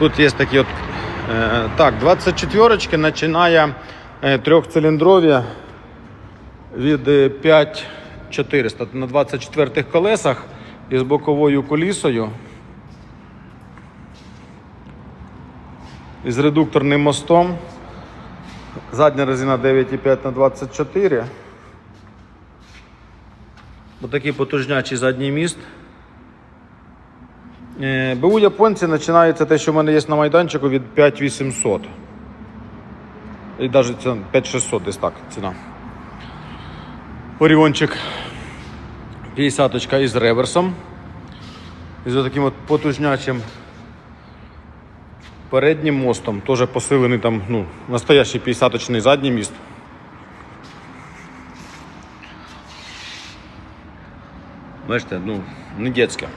Тут є такі от. Е, так, 24 починає е, трьохциліндрові від е, 5400 на 24 колесах із боковою колісою. Із редукторним мостом. Задня резина 9,5 на 24. Отакий потужнячий задній міст. Е, БУ японці починається те, що в мене є на майданчику від 5800. І навіть це 5600 десь так ціна. Оріончик 50 із реверсом. І з таким от потужнячим переднім мостом. Теж посилений там, ну, настоящий 50-очний задній міст. Бачите, ну, не дітське.